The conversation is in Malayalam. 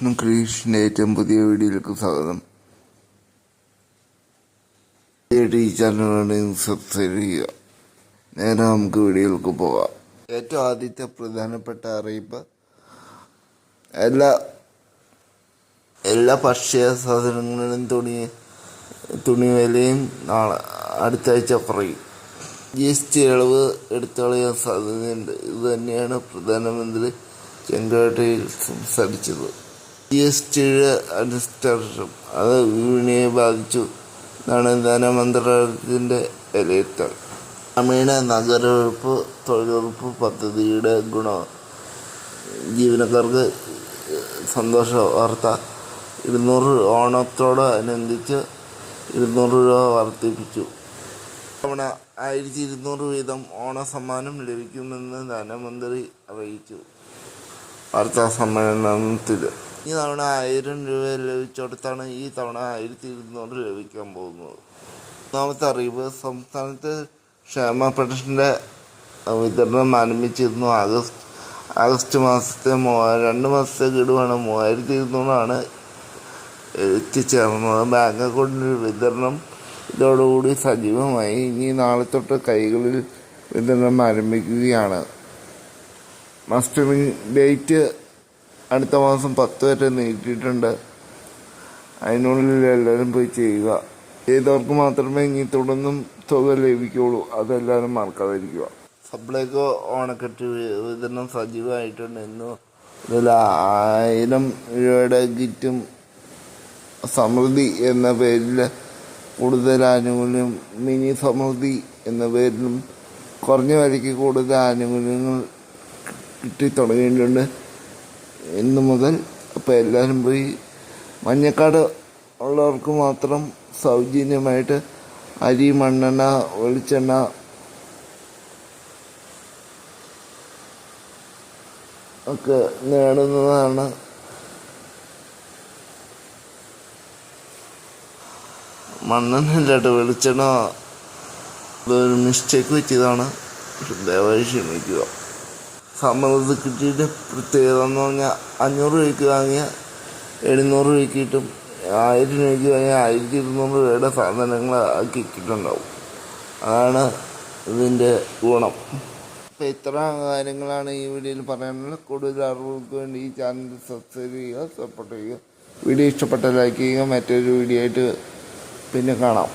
വിഷ്ണു ക്രിയേഷന്റെ ഏറ്റവും പുതിയ വീഡിയോയിലേക്ക് സ്വാഗതം. ഈ ചാനലാണ് സബ്സ്ക്രൈബ് ചെയ്യുക? നേരെ നമുക്ക് വീഡിയോയിലേക്ക് പോകാം. ഏറ്റവും ആദ്യത്തെ പ്രധാനപ്പെട്ട അറിയിപ്പ് എല്ലാ എല്ലാ ഭക്ഷ്യ സാധനങ്ങളിലും തുണി തുണി വിലയും നാളെ അടുത്ത ആഴ്ച കുറയും ജി എസ് ടി ഇളവ് എടുത്തുകളയാൻ സാധ്യതയുണ്ട്. ഇത് തന്നെയാണ് പ്രധാനമന്ത്രി ചെങ്കോട്ടയിൽ സംസാരിച്ചത്. ജി എസ് ടിയുടെ അടിസ്ഥാനം അത് വിപണിയെ ബാധിച്ചു. എന്നാണ് ധനമന്ത്രാലയത്തിന്റെ വിലയിരുത്തൽ. ഗ്രാമീണ നഗരവകുപ്പ് തൊഴിലുറപ്പ് പദ്ധതിയുടെ ഗുണം. ജീവനക്കാർക്ക് സന്തോഷ വാർത്ത. ഇരുന്നൂറ് ഓണത്തോടനുബന്ധിച്ച് ഇരുന്നൂറ് രൂപ വർദ്ധിപ്പിച്ചു. തവണ ആയിരത്തി ഇരുന്നൂറ് വീതം ഓണസമ്മാനം ലഭിക്കുമെന്ന് ധനമന്ത്രി അറിയിച്ചു. വാർത്താ സമ്മേളനത്തിൽ ഈ തവണ ആയിരം രൂപ ലഭിച്ചിടത്താണ് ഈ തവണ ആയിരത്തി ഇരുന്നൂറ് ലഭിക്കാൻ പോകുന്നത്. ഒന്നാമത്തെ അറിയിപ്പ് സംസ്ഥാനത്ത് ക്ഷേമ പെൻഷന്റെ വിതരണം ആരംഭിച്ചിരുന്നു. ആഗസ്റ്റ് ആഗസ്റ്റ് മാസത്തെ രണ്ട് മാസത്തെ ഗഡുവാണ്. മൂവായിരത്തി ഇരുന്നൂറാണ് എത്തിച്ചേർന്നത്. ബാങ്ക് അക്കൗണ്ടിൽ വിതരണം ഇതോടുകൂടി സജീവമായി. ഇനി നാളെ തൊട്ട് കൈകളിൽ വിതരണം ആരംഭിക്കുകയാണ്. മസ്റ്ററിംഗ് ഡേറ്റ് അടുത്ത മാസം പത്ത് വരെ നീട്ടിയിട്ടുണ്ട്. അതിനുള്ളിൽ എല്ലാവരും പോയി ചെയ്യുക. ചെയ്തവർക്ക് മാത്രമേ ഇനി തുടർന്നും തുക ലഭിക്കുകയുള്ളൂ അതെല്ലാവരും മറക്കാതിരിക്കുക. സപ്ലൈകോ ഓണക്കെട്ട് വിതരണം സജീവമായിട്ടുണ്ട്. ഇന്ന് ഇതിൽ ആയിരം രൂപയുടെ കിറ്റും സമൃദ്ധി എന്ന പേരിൽ കൂടുതൽ ആനുകൂല്യം മിനി സമൃദ്ധി എന്ന പേരിലും കുറഞ്ഞ വിലയ്ക്ക് കൂടുതൽ ആനുകൂല്യങ്ങൾ കിട്ടി തുടങ്ങിയിട്ടുണ്ട്. ഇന്ന് മുതൽ അപ്പോൾ എല്ലാവരും പോയി മഞ്ഞക്കാട് ഉള്ളവർക്ക് മാത്രം സൗജന്യമായിട്ട് അരി മണ്ണെണ്ണ വെളിച്ചെണ്ണ ഒക്കെ നേടുന്നതാണ്. മണ്ണെണ്ണയില്ലാട്ട് വെളിച്ചെണ്ണ ഒരു മിസ്റ്റേക്ക് പറ്റിയതാണ് ദയവായി ക്ഷമിക്കുക. സമൃദ്ധി കിട്ടിയിട്ട് പ്രത്യേകത എന്ന് പറഞ്ഞാൽ അഞ്ഞൂറ് രൂപയ്ക്ക് വാങ്ങിയ എഴുന്നൂറ് രൂപയ്ക്ക് കിട്ടും ആയിരം രൂപയ്ക്ക് വാങ്ങിയ ആയിരത്തി ഇരുന്നൂറ് രൂപയുടെ സാധനങ്ങൾ ആക്കി കിട്ടുന്നുണ്ടാവും അതാണ് ഇതിന്റെ ഗുണം. അപ്പോൾ ഇത്ര കാര്യങ്ങളാണ് ഈ വീഡിയോയിൽ പറയാനുള്ളത് കൂടുതൽ അറിവുകൾക്ക് വേണ്ടി ഈ ചാനൽ സബ്സ്ക്രൈബ് ചെയ്യുക സപ്പോർട്ട് ചെയ്യുക. വീഡിയോ ഇഷ്ടപ്പെട്ട ലൈക്ക് ചെയ്യുക മറ്റൊരു വീഡിയോ ആയിട്ട് പിന്നെ കാണാം.